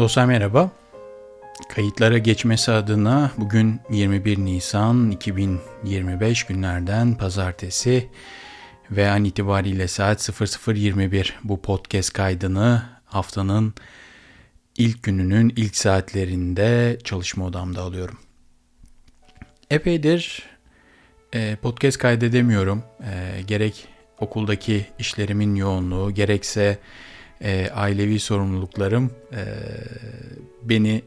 Dostlar merhaba. Kayıtlara geçmesi adına bugün 21 Nisan 2025 günlerden pazartesi ve an itibariyle saat 00.21 bu podcast kaydını haftanın ilk gününün ilk saatlerinde çalışma odamda alıyorum. Epeydir e, podcast kaydedemiyorum. E, gerek okuldaki işlerimin yoğunluğu gerekse e, ailevi sorumluluklarım e, beni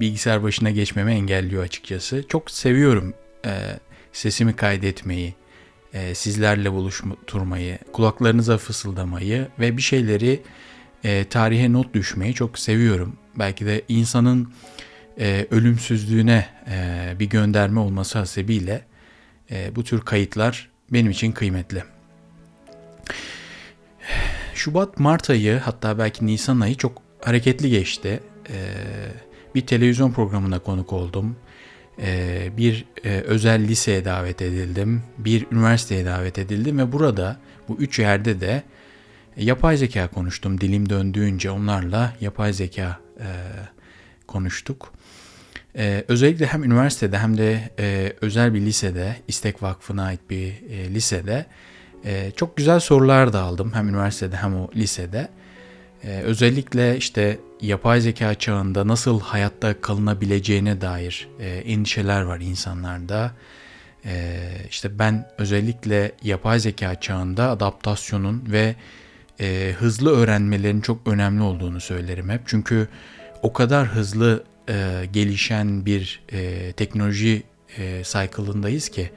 bilgisayar başına geçmeme engelliyor açıkçası. Çok seviyorum e, sesimi kaydetmeyi, e, sizlerle buluşturmayı, kulaklarınıza fısıldamayı ve bir şeyleri e, tarihe not düşmeyi çok seviyorum. Belki de insanın e, ölümsüzlüğüne e, bir gönderme olması hasebiyle e, bu tür kayıtlar benim için kıymetli. Şubat-Mart ayı hatta belki Nisan ayı çok hareketli geçti. Ee, bir televizyon programına konuk oldum. Ee, bir e, özel liseye davet edildim. Bir üniversiteye davet edildim ve burada bu üç yerde de yapay zeka konuştum. Dilim döndüğünce onlarla yapay zeka e, konuştuk. Ee, özellikle hem üniversitede hem de e, özel bir lisede, İstek Vakfı'na ait bir e, lisede ee, çok güzel sorular da aldım hem üniversitede hem o lisede. Ee, özellikle işte yapay zeka çağında nasıl hayatta kalınabileceğine dair e, endişeler var insanlarda. Ee, işte ben özellikle yapay zeka çağında adaptasyonun ve e, hızlı öğrenmelerin çok önemli olduğunu söylerim hep. Çünkü o kadar hızlı e, gelişen bir e, teknoloji e, cycle'ındayız ki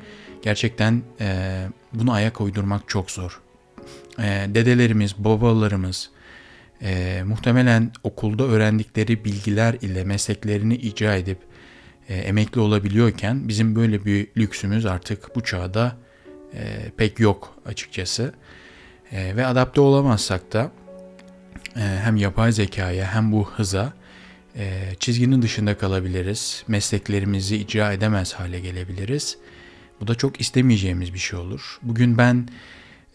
gerçekten e, bunu ayak uydurmak çok zor. E, dedelerimiz, babalarımız e, muhtemelen okulda öğrendikleri bilgiler ile mesleklerini icra edip e, emekli olabiliyorken bizim böyle bir lüksümüz artık bu çağda e, pek yok açıkçası. E, ve adapte olamazsak da e, hem yapay zekaya hem bu hıza e, çizginin dışında kalabiliriz. Mesleklerimizi icra edemez hale gelebiliriz. Bu da çok istemeyeceğimiz bir şey olur. Bugün ben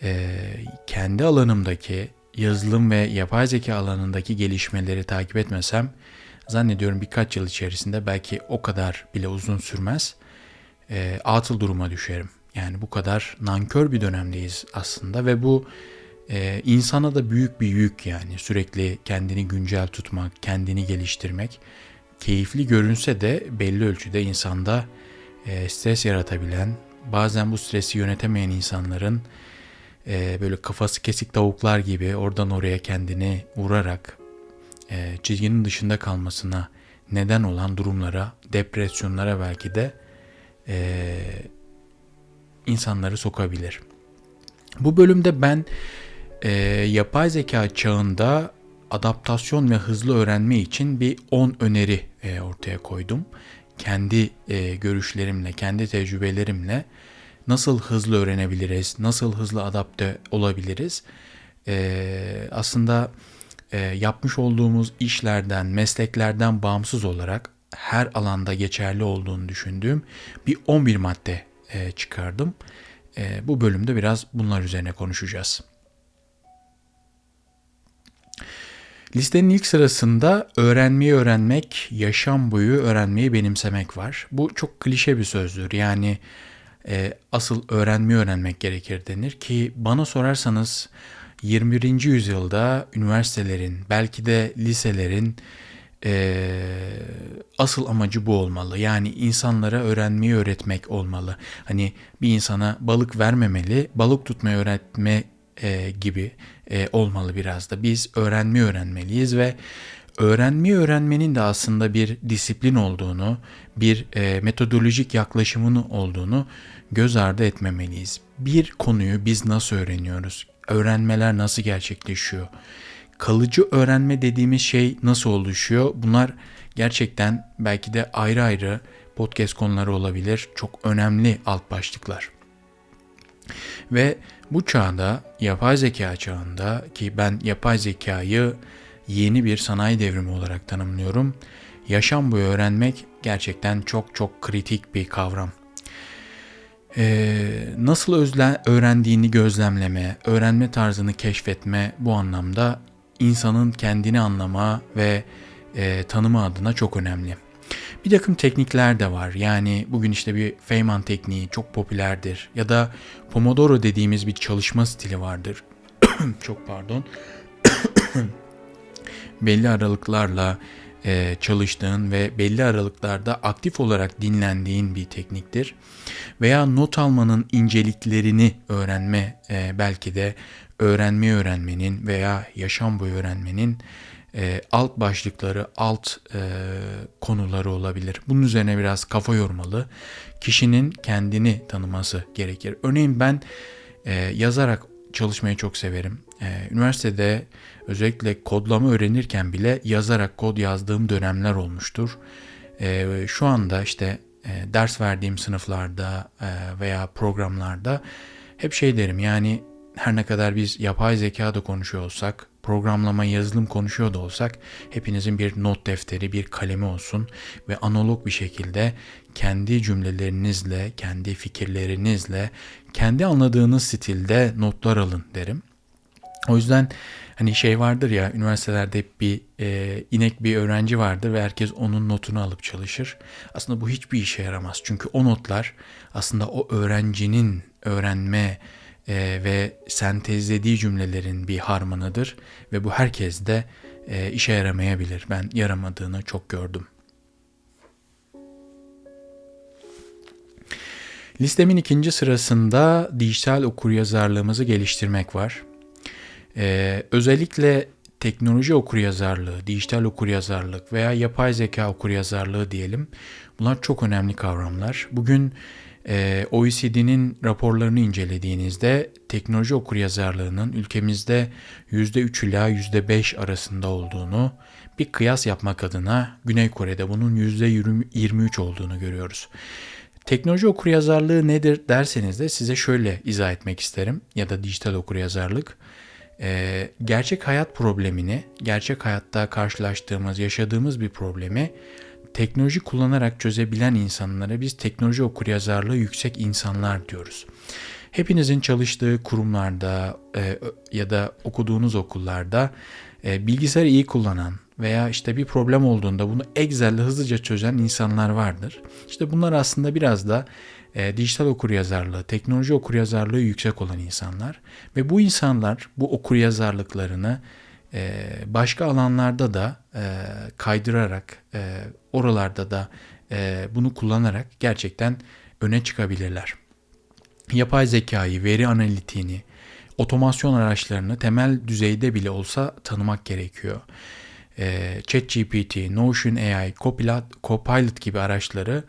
e, kendi alanımdaki yazılım ve yapay zeka alanındaki gelişmeleri takip etmesem zannediyorum birkaç yıl içerisinde belki o kadar bile uzun sürmez e, atıl duruma düşerim. Yani bu kadar nankör bir dönemdeyiz aslında ve bu e, insana da büyük bir yük yani sürekli kendini güncel tutmak, kendini geliştirmek keyifli görünse de belli ölçüde insanda e, stres yaratabilen, bazen bu stresi yönetemeyen insanların e, böyle kafası kesik tavuklar gibi oradan oraya kendini vurarak e, çizginin dışında kalmasına neden olan durumlara, depresyonlara belki de e, insanları sokabilir. Bu bölümde ben e, yapay zeka çağında adaptasyon ve hızlı öğrenme için bir 10 öneri e, ortaya koydum kendi e, görüşlerimle, kendi tecrübelerimle nasıl hızlı öğrenebiliriz, nasıl hızlı adapte olabiliriz? E, aslında e, yapmış olduğumuz işlerden, mesleklerden bağımsız olarak her alanda geçerli olduğunu düşündüğüm bir 11 madde e, çıkardım. E, bu bölümde biraz bunlar üzerine konuşacağız. Listenin ilk sırasında öğrenmeyi öğrenmek, yaşam boyu öğrenmeyi benimsemek var. Bu çok klişe bir sözdür. Yani e, asıl öğrenmeyi öğrenmek gerekir denir ki bana sorarsanız 21. yüzyılda üniversitelerin, belki de liselerin e, asıl amacı bu olmalı. Yani insanlara öğrenmeyi öğretmek olmalı. Hani bir insana balık vermemeli, balık tutmayı öğretme e, gibi e, olmalı biraz da. Biz öğrenmeyi öğrenmeliyiz ve öğrenmeyi öğrenmenin de aslında bir disiplin olduğunu, bir e, metodolojik yaklaşımın olduğunu göz ardı etmemeliyiz. Bir konuyu biz nasıl öğreniyoruz? Öğrenmeler nasıl gerçekleşiyor? Kalıcı öğrenme dediğimiz şey nasıl oluşuyor? Bunlar gerçekten belki de ayrı ayrı podcast konuları olabilir. Çok önemli alt başlıklar. Ve bu çağda, yapay zeka çağında ki ben yapay zekayı yeni bir sanayi devrimi olarak tanımlıyorum. Yaşam boyu öğrenmek gerçekten çok çok kritik bir kavram. Ee, nasıl özle, öğrendiğini gözlemleme, öğrenme tarzını keşfetme bu anlamda insanın kendini anlama ve e, tanıma adına çok önemli. Bir takım teknikler de var. Yani bugün işte bir Feynman tekniği çok popülerdir. Ya da Pomodoro dediğimiz bir çalışma stili vardır. çok pardon. belli aralıklarla e, çalıştığın ve belli aralıklarda aktif olarak dinlendiğin bir tekniktir. Veya not almanın inceliklerini öğrenme e, belki de öğrenmeyi öğrenmenin veya yaşam boyu öğrenmenin e, alt başlıkları, alt e, konuları olabilir. Bunun üzerine biraz kafa yormalı. Kişinin kendini tanıması gerekir. Örneğin ben e, yazarak çalışmayı çok severim. E, üniversitede özellikle kodlama öğrenirken bile yazarak kod yazdığım dönemler olmuştur. E, şu anda işte e, ders verdiğim sınıflarda e, veya programlarda hep şey derim yani her ne kadar biz yapay zeka da konuşuyor olsak, programlama, yazılım konuşuyor da olsak hepinizin bir not defteri, bir kalemi olsun ve analog bir şekilde kendi cümlelerinizle, kendi fikirlerinizle, kendi anladığınız stilde notlar alın derim. O yüzden hani şey vardır ya üniversitelerde hep bir e, inek bir öğrenci vardır ve herkes onun notunu alıp çalışır. Aslında bu hiçbir işe yaramaz. Çünkü o notlar aslında o öğrencinin öğrenme e, ve sentezlediği cümlelerin bir harmanıdır ve bu herkes de e, işe yaramayabilir. Ben yaramadığını çok gördüm. Listemin ikinci sırasında dijital okuryazarlığımızı geliştirmek var. Ee, özellikle teknoloji okuryazarlığı, dijital okuryazarlık veya yapay zeka okuryazarlığı diyelim. Bunlar çok önemli kavramlar. Bugün OECD'nin raporlarını incelediğinizde teknoloji okuryazarlığının ülkemizde %3 ila %5 arasında olduğunu, bir kıyas yapmak adına Güney Kore'de bunun %23 olduğunu görüyoruz. Teknoloji okuryazarlığı nedir derseniz de size şöyle izah etmek isterim ya da dijital okuryazarlık. Ee, gerçek hayat problemini, gerçek hayatta karşılaştığımız, yaşadığımız bir problemi teknoloji kullanarak çözebilen insanlara biz teknoloji okuryazarlığı yüksek insanlar diyoruz. Hepinizin çalıştığı kurumlarda e, ya da okuduğunuz okullarda e, bilgisayarı iyi kullanan veya işte bir problem olduğunda bunu Excel'de hızlıca çözen insanlar vardır. İşte bunlar aslında biraz da e, dijital okuryazarlığı, teknoloji okuryazarlığı yüksek olan insanlar ve bu insanlar bu okuryazarlıklarını e, başka alanlarda da e, kaydırarak, e, oralarda da e, bunu kullanarak gerçekten öne çıkabilirler. Yapay zekayı, veri analitiğini, otomasyon araçlarını temel düzeyde bile olsa tanımak gerekiyor. E, ChatGPT, Notion AI, Copilot, Copilot gibi araçları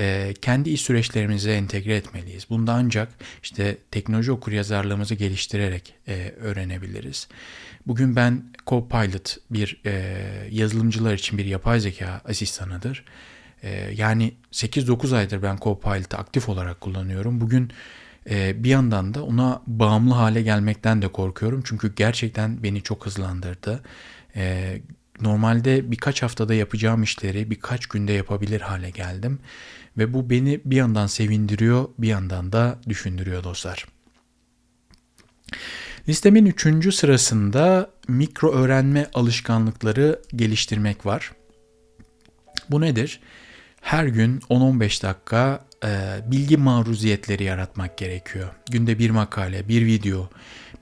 e, kendi iş süreçlerimize entegre etmeliyiz. Bunda ancak işte teknoloji okuryazarlığımızı geliştirerek e, öğrenebiliriz. Bugün ben Copilot bir e, yazılımcılar için bir yapay zeka asistanıdır. E, yani 8-9 aydır ben Copilot'ı aktif olarak kullanıyorum. Bugün e, bir yandan da ona bağımlı hale gelmekten de korkuyorum. Çünkü gerçekten beni çok hızlandırdı. E, normalde birkaç haftada yapacağım işleri birkaç günde yapabilir hale geldim. Ve bu beni bir yandan sevindiriyor, bir yandan da düşündürüyor dostlar. Listemin üçüncü sırasında mikro öğrenme alışkanlıkları geliştirmek var. Bu nedir? Her gün 10-15 dakika e, bilgi maruziyetleri yaratmak gerekiyor. Günde bir makale, bir video,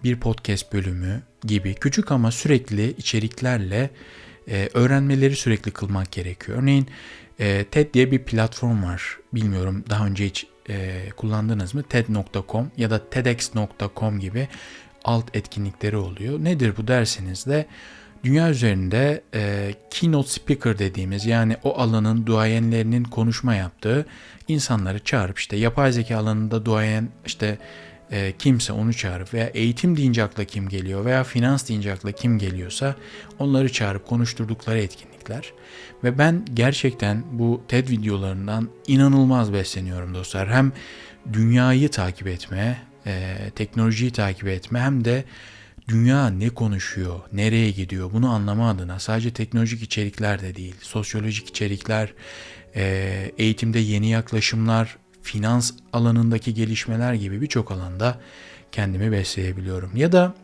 bir podcast bölümü gibi küçük ama sürekli içeriklerle e, öğrenmeleri sürekli kılmak gerekiyor. Örneğin e, TED diye bir platform var. Bilmiyorum daha önce hiç e, kullandınız mı? TED.com ya da TEDx.com gibi alt etkinlikleri oluyor. Nedir bu derseniz de dünya üzerinde e, keynote speaker dediğimiz yani o alanın duayenlerinin konuşma yaptığı insanları çağırıp işte yapay zeka alanında duayen işte e, kimse onu çağırıp veya eğitim deyince akla kim geliyor veya finans deyince akla kim geliyorsa onları çağırıp konuşturdukları etkinlikler. Ve ben gerçekten bu TED videolarından inanılmaz besleniyorum dostlar. Hem dünyayı takip etme, e, teknolojiyi takip etme hem de dünya ne konuşuyor, nereye gidiyor bunu anlama adına sadece teknolojik içerikler de değil, sosyolojik içerikler, e, eğitimde yeni yaklaşımlar, finans alanındaki gelişmeler gibi birçok alanda kendimi besleyebiliyorum. Ya da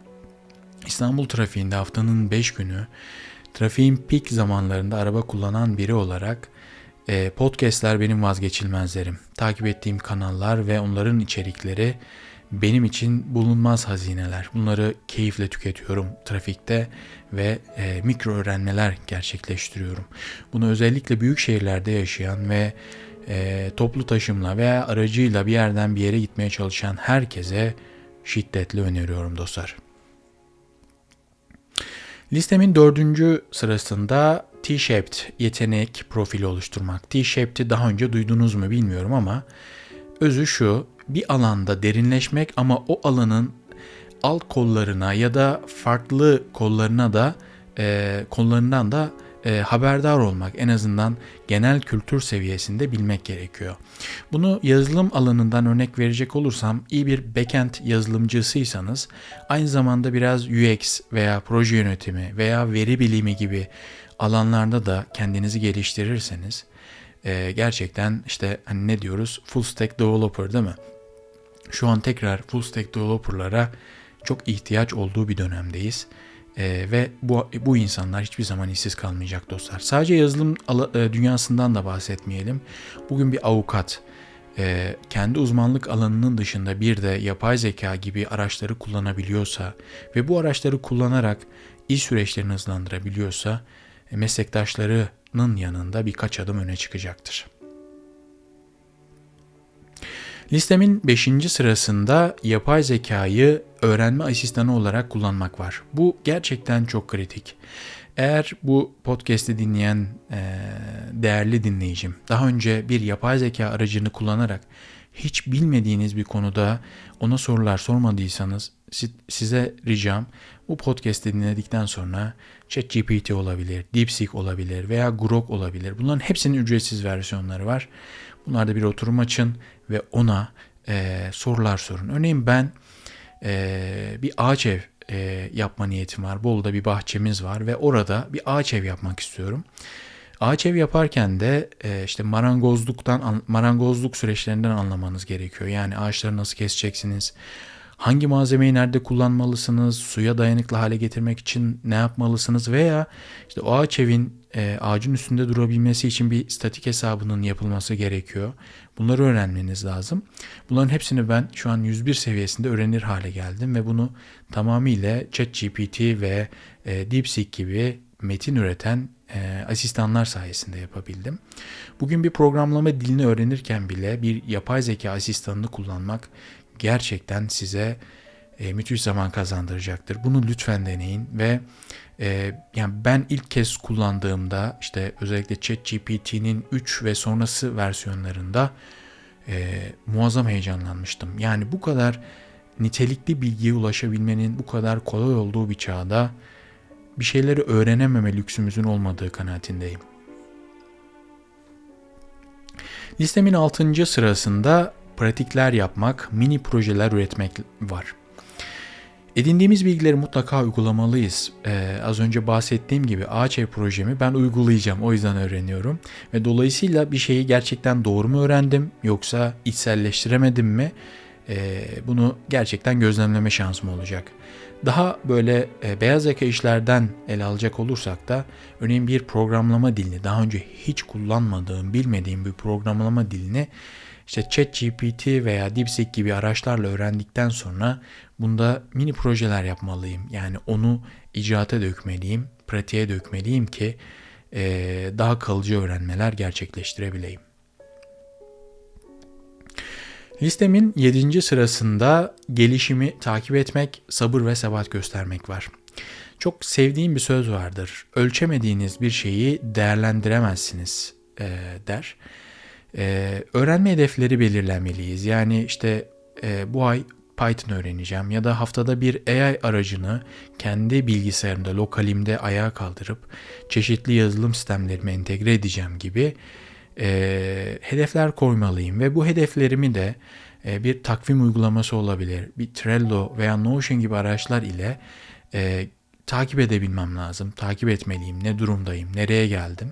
İstanbul trafiğinde haftanın 5 günü trafiğin pik zamanlarında araba kullanan biri olarak e, podcastler benim vazgeçilmezlerim. Takip ettiğim kanallar ve onların içerikleri benim için bulunmaz hazineler. Bunları keyifle tüketiyorum trafikte ve e, mikro öğrenmeler gerçekleştiriyorum. Bunu özellikle büyük şehirlerde yaşayan ve e, toplu taşımla veya aracıyla bir yerden bir yere gitmeye çalışan herkese şiddetle öneriyorum dostlar. Listemin dördüncü sırasında T-shaped yetenek profili oluşturmak. T-shaped'i daha önce duydunuz mu bilmiyorum ama özü şu bir alanda derinleşmek ama o alanın alt kollarına ya da farklı kollarına da e, kollarından da e, haberdar olmak en azından genel kültür seviyesinde bilmek gerekiyor. Bunu yazılım alanından örnek verecek olursam iyi bir backend yazılımcısıysanız aynı zamanda biraz UX veya proje yönetimi veya veri bilimi gibi alanlarda da kendinizi geliştirirseniz e, gerçekten işte hani ne diyoruz full stack developer değil mi? Şu an tekrar full stack developer'lara çok ihtiyaç olduğu bir dönemdeyiz. Ee, ve bu, bu insanlar hiçbir zaman işsiz kalmayacak dostlar. Sadece yazılım e, dünyasından da bahsetmeyelim. Bugün bir avukat e, kendi uzmanlık alanının dışında bir de yapay zeka gibi araçları kullanabiliyorsa ve bu araçları kullanarak iş süreçlerini hızlandırabiliyorsa e, meslektaşlarının yanında birkaç adım öne çıkacaktır. Listemin 5. sırasında yapay zekayı öğrenme asistanı olarak kullanmak var. Bu gerçekten çok kritik. Eğer bu podcast'i dinleyen e, değerli dinleyicim daha önce bir yapay zeka aracını kullanarak hiç bilmediğiniz bir konuda ona sorular sormadıysanız size ricam bu podcast'i dinledikten sonra ChatGPT olabilir, DeepSeek olabilir veya Grok olabilir. Bunların hepsinin ücretsiz versiyonları var. Bunlarda bir oturum açın ve ona e, sorular sorun. Örneğin ben e, bir ağaç ev e, yapma niyetim var. Bolu'da bir bahçemiz var ve orada bir ağaç ev yapmak istiyorum. Ağaç ev yaparken de e, işte marangozluktan marangozluk süreçlerinden anlamanız gerekiyor. Yani ağaçları nasıl keseceksiniz? Hangi malzemeyi nerede kullanmalısınız? Suya dayanıklı hale getirmek için ne yapmalısınız? Veya işte o ağaç evin e, ağacın üstünde durabilmesi için bir statik hesabının yapılması gerekiyor. Bunları öğrenmeniz lazım. Bunların hepsini ben şu an 101 seviyesinde öğrenir hale geldim ve bunu tamamıyla ChatGPT ve e, DeepSeek gibi metin üreten e, asistanlar sayesinde yapabildim. Bugün bir programlama dilini öğrenirken bile bir yapay zeka asistanını kullanmak gerçekten size e, müthiş zaman kazandıracaktır. Bunu lütfen deneyin ve e, yani ben ilk kez kullandığımda işte özellikle ChatGPT'nin 3 ve sonrası versiyonlarında e, muazzam heyecanlanmıştım. Yani bu kadar nitelikli bilgiye ulaşabilmenin bu kadar kolay olduğu bir çağda bir şeyleri öğrenememe lüksümüzün olmadığı kanaatindeyim. Listemin 6. sırasında pratikler yapmak, mini projeler üretmek var. Edindiğimiz bilgileri mutlaka uygulamalıyız. Ee, az önce bahsettiğim gibi ev projemi ben uygulayacağım. O yüzden öğreniyorum. Ve dolayısıyla bir şeyi gerçekten doğru mu öğrendim yoksa içselleştiremedim mi? Ee, bunu gerçekten gözlemleme şansım olacak. Daha böyle e, beyaz yaka işlerden ele alacak olursak da örneğin bir programlama dilini daha önce hiç kullanmadığım, bilmediğim bir programlama dilini işte ChatGPT veya DeepSeek gibi araçlarla öğrendikten sonra bunda mini projeler yapmalıyım. Yani onu icraata dökmeliyim, pratiğe dökmeliyim ki e, daha kalıcı öğrenmeler gerçekleştirebileyim. Listemin 7. sırasında gelişimi takip etmek, sabır ve sebat göstermek var. Çok sevdiğim bir söz vardır. Ölçemediğiniz bir şeyi değerlendiremezsiniz e, der. E, öğrenme hedefleri belirlemeliyiz. Yani işte e, bu ay Python öğreneceğim ya da haftada bir AI aracını kendi bilgisayarımda, lokalimde ayağa kaldırıp çeşitli yazılım sistemlerime entegre edeceğim gibi e, hedefler koymalıyım. Ve bu hedeflerimi de e, bir takvim uygulaması olabilir, bir Trello veya Notion gibi araçlar ile e, takip edebilmem lazım, takip etmeliyim, ne durumdayım, nereye geldim.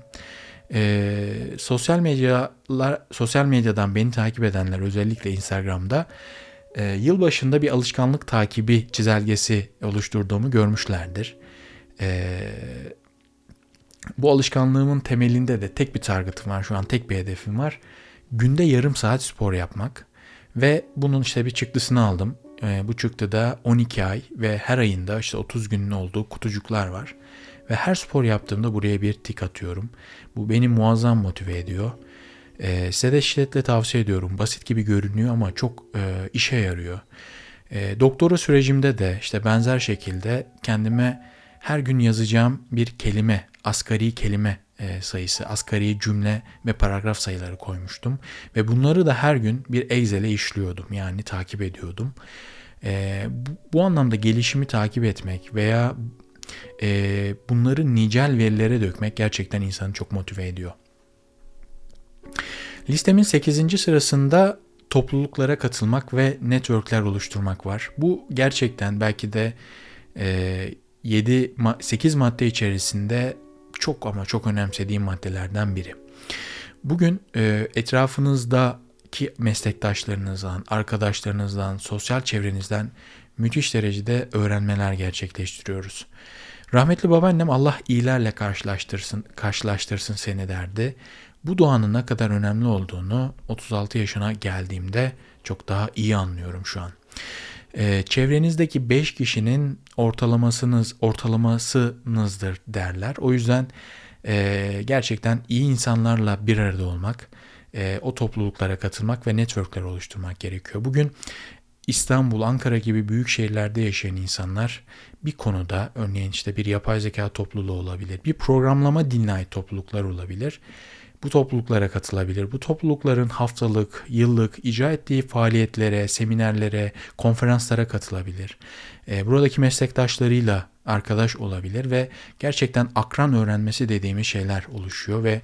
E, sosyal medyalar, sosyal medyadan beni takip edenler özellikle Instagram'da e, yılbaşında bir alışkanlık takibi çizelgesi oluşturduğumu görmüşlerdir. E, bu alışkanlığımın temelinde de tek bir target'ım var şu an tek bir hedefim var. Günde yarım saat spor yapmak ve bunun işte bir çıktısını aldım. E, bu çıktıda 12 ay ve her ayında işte 30 günün olduğu kutucuklar var. Ve her spor yaptığımda buraya bir tik atıyorum. Bu beni muazzam motive ediyor. E, size de şiddetle tavsiye ediyorum. Basit gibi görünüyor ama çok e, işe yarıyor. E, doktora sürecimde de işte benzer şekilde kendime her gün yazacağım bir kelime, asgari kelime e, sayısı, asgari cümle ve paragraf sayıları koymuştum. Ve bunları da her gün bir Excel'e işliyordum. Yani takip ediyordum. E, bu, bu anlamda gelişimi takip etmek veya e, bunları nicel verilere dökmek gerçekten insanı çok motive ediyor. Listemin 8. sırasında topluluklara katılmak ve networkler oluşturmak var. Bu gerçekten belki de e, 7 8 madde içerisinde çok ama çok önemsediğim maddelerden biri. Bugün e, etrafınızdaki meslektaşlarınızdan, arkadaşlarınızdan, sosyal çevrenizden müthiş derecede öğrenmeler gerçekleştiriyoruz. Rahmetli babaannem Allah iyilerle karşılaştırsın, karşılaştırsın seni derdi. Bu duanın ne kadar önemli olduğunu 36 yaşına geldiğimde çok daha iyi anlıyorum şu an. Ee, çevrenizdeki 5 kişinin ortalamasınız ortalamasınızdır derler. O yüzden e, gerçekten iyi insanlarla bir arada olmak, e, o topluluklara katılmak ve networkler oluşturmak gerekiyor. Bugün İstanbul, Ankara gibi büyük şehirlerde yaşayan insanlar bir konuda örneğin işte bir yapay zeka topluluğu olabilir, bir programlama diline ait topluluklar olabilir. Bu topluluklara katılabilir. Bu toplulukların haftalık, yıllık icra ettiği faaliyetlere, seminerlere, konferanslara katılabilir. E, buradaki meslektaşlarıyla arkadaş olabilir ve gerçekten akran öğrenmesi dediğimiz şeyler oluşuyor ve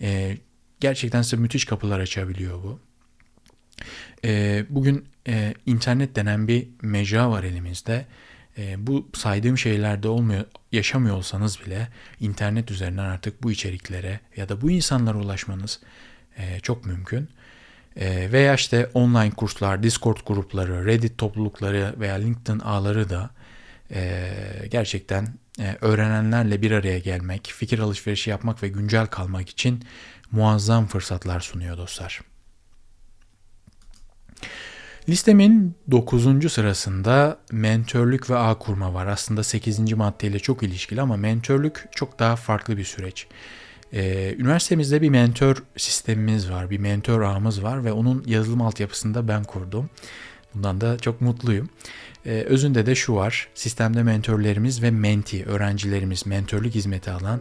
e, gerçekten size müthiş kapılar açabiliyor bu. E, bugün e, internet denen bir mecra var elimizde. E, bu saydığım şeylerde olmuyor, yaşamıyor olsanız bile internet üzerinden artık bu içeriklere ya da bu insanlara ulaşmanız e, çok mümkün. E, veya işte online kurslar, Discord grupları, Reddit toplulukları veya LinkedIn ağları da e, gerçekten e, öğrenenlerle bir araya gelmek, fikir alışverişi yapmak ve güncel kalmak için muazzam fırsatlar sunuyor dostlar. Listemin 9. sırasında mentörlük ve ağ kurma var. Aslında 8. maddeyle çok ilişkili ama mentörlük çok daha farklı bir süreç. Ee, üniversitemizde bir mentor sistemimiz var, bir mentor ağımız var ve onun yazılım altyapısını da ben kurdum. Bundan da çok mutluyum. Ee, özünde de şu var, sistemde mentörlerimiz ve menti, öğrencilerimiz, mentörlük hizmeti alan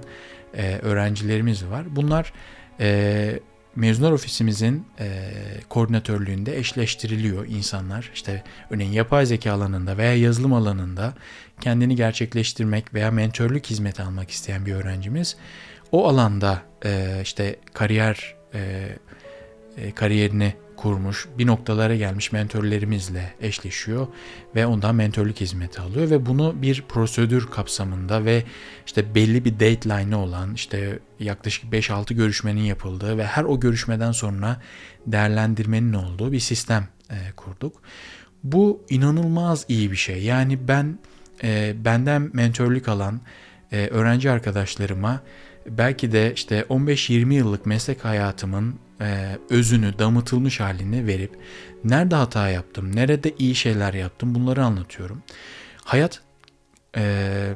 e, öğrencilerimiz var. Bunlar e, mezunlar ofisimizin e, koordinatörlüğünde eşleştiriliyor insanlar. İşte örneğin yapay zeka alanında veya yazılım alanında kendini gerçekleştirmek veya mentörlük hizmeti almak isteyen bir öğrencimiz o alanda e, işte kariyer e, e, kariyerini kurmuş, bir noktalara gelmiş mentörlerimizle eşleşiyor ve ondan mentörlük hizmeti alıyor ve bunu bir prosedür kapsamında ve işte belli bir deadline olan işte yaklaşık 5-6 görüşmenin yapıldığı ve her o görüşmeden sonra değerlendirmenin olduğu bir sistem e, kurduk. Bu inanılmaz iyi bir şey. Yani ben e, benden mentörlük alan e, öğrenci arkadaşlarıma belki de işte 15-20 yıllık meslek hayatımın e, özünü, damıtılmış halini verip nerede hata yaptım, nerede iyi şeyler yaptım bunları anlatıyorum. Hayat e,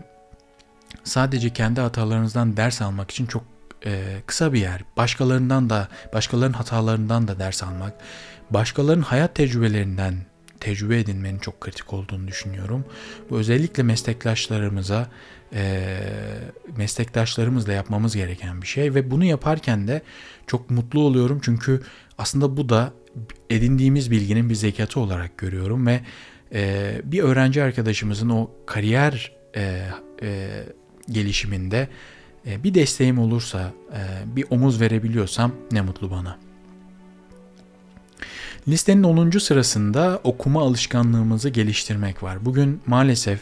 sadece kendi hatalarınızdan ders almak için çok e, kısa bir yer. Başkalarından da, başkalarının hatalarından da ders almak, başkalarının hayat tecrübelerinden tecrübe edinmenin çok kritik olduğunu düşünüyorum. Bu özellikle meslektaşlarımıza e, meslektaşlarımızla yapmamız gereken bir şey ve bunu yaparken de çok mutlu oluyorum çünkü aslında bu da edindiğimiz bilginin bir zekatı olarak görüyorum ve e, bir öğrenci arkadaşımızın o kariyer e, e, gelişiminde e, bir desteğim olursa, e, bir omuz verebiliyorsam ne mutlu bana. Listenin 10. sırasında okuma alışkanlığımızı geliştirmek var. Bugün maalesef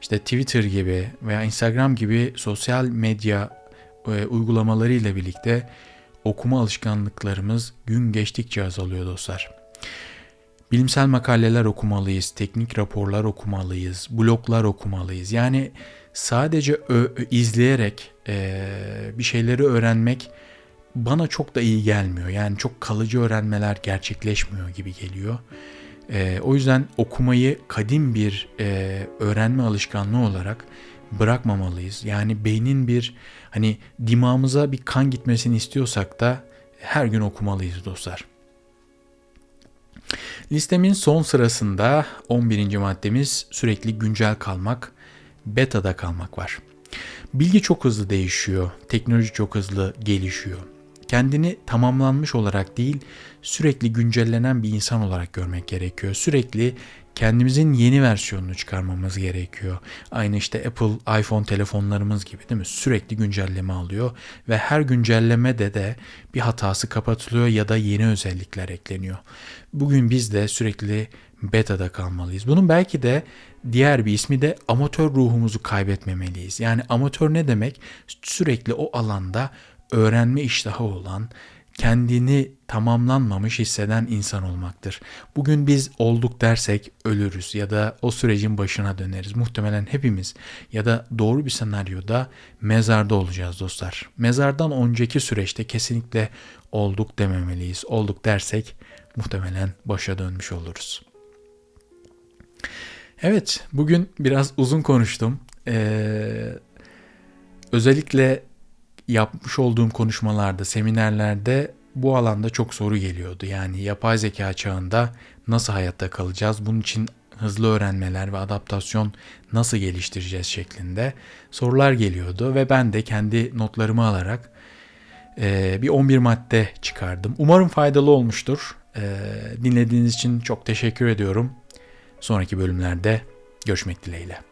işte Twitter gibi veya Instagram gibi sosyal medya e, uygulamalarıyla birlikte okuma alışkanlıklarımız gün geçtikçe azalıyor dostlar. bilimsel makaleler okumalıyız, teknik raporlar okumalıyız, bloglar okumalıyız. Yani sadece izleyerek e, bir şeyleri öğrenmek bana çok da iyi gelmiyor. Yani çok kalıcı öğrenmeler gerçekleşmiyor gibi geliyor. E, o yüzden okumayı kadim bir e, öğrenme alışkanlığı olarak bırakmamalıyız. Yani beynin bir hani dimağımıza bir kan gitmesini istiyorsak da her gün okumalıyız dostlar. Listemin son sırasında 11. maddemiz sürekli güncel kalmak, betada kalmak var. Bilgi çok hızlı değişiyor, teknoloji çok hızlı gelişiyor. Kendini tamamlanmış olarak değil, sürekli güncellenen bir insan olarak görmek gerekiyor. Sürekli kendimizin yeni versiyonunu çıkarmamız gerekiyor. Aynı işte Apple iPhone telefonlarımız gibi değil mi? Sürekli güncelleme alıyor ve her güncellemede de bir hatası kapatılıyor ya da yeni özellikler ekleniyor. Bugün biz de sürekli beta'da kalmalıyız. Bunun belki de diğer bir ismi de amatör ruhumuzu kaybetmemeliyiz. Yani amatör ne demek? Sürekli o alanda öğrenme iştahı olan, kendini tamamlanmamış hisseden insan olmaktır. Bugün biz olduk dersek ölürüz ya da o sürecin başına döneriz. Muhtemelen hepimiz ya da doğru bir senaryoda mezarda olacağız dostlar. Mezardan önceki süreçte kesinlikle olduk dememeliyiz. Olduk dersek muhtemelen başa dönmüş oluruz. Evet, bugün biraz uzun konuştum. Ee, özellikle yapmış olduğum konuşmalarda, seminerlerde bu alanda çok soru geliyordu. Yani yapay zeka çağında nasıl hayatta kalacağız? Bunun için hızlı öğrenmeler ve adaptasyon nasıl geliştireceğiz şeklinde sorular geliyordu ve ben de kendi notlarımı alarak e, bir 11 madde çıkardım. Umarım faydalı olmuştur. E, dinlediğiniz için çok teşekkür ediyorum. Sonraki bölümlerde görüşmek dileğiyle.